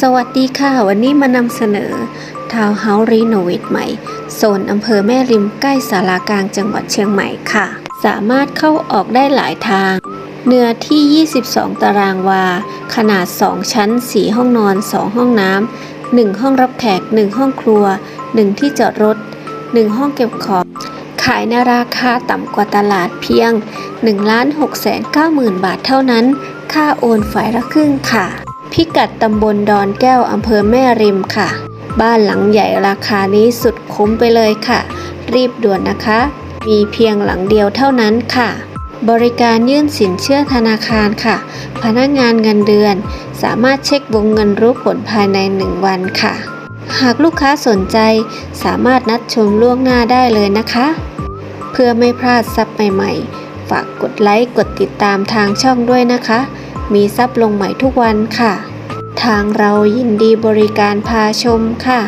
สวัสดีค่ะ วันนี้มานำเสนอทาวน์เฮาส์รีโนเวทใหม่ โซนอำเภอแม่ริมใกล้สารากลางจังหวัดเชียงใหม่ค่ะ สามารถเข้าออกได้หลายทาง เนื้อที่ 22 ตารางวา ขนาด 2 ชั้น 4 ห้องนอน 2 ห้องน้ำ 1 ห้องรับแขก 1 ห้องครัว 1 ที่จอดรถ 1 ห้องเก็บของ ขายในราคาต่ำกว่าตลาดเพียง 1 6 9 0 0 0 0 บาทเท่านั้น ค่าโอนฝ่ายละครึ่งค่ะ พิกัดตำบลดอนแก้วอำเภอแม่ริมค่ะ บ้านหลังใหญ่ราคานี้สุดคุ้มไปเลยค่ะ รีบด่วนนะคะ มีเพียงหลังเดียวเท่านั้นค่ะ บริการยื่นสินเชื่อธนาคารค่ะ พนักงานเงินเดือน สามารถเช็ควงเงินรู้ผลภายใน 1 วันค่ะ หากลูกค้าสนใจสามารถนัดชมล่วงหน้าได้เลยนะคะ เพื่อไม่พลาดซับใหม่ๆ ฝากกดไลค์กดติดตามทางช่องด้วยนะคะ มีซับลงใหม่ทุกวันค่ะ ทางเรายินดีบริการพาชมค่ะ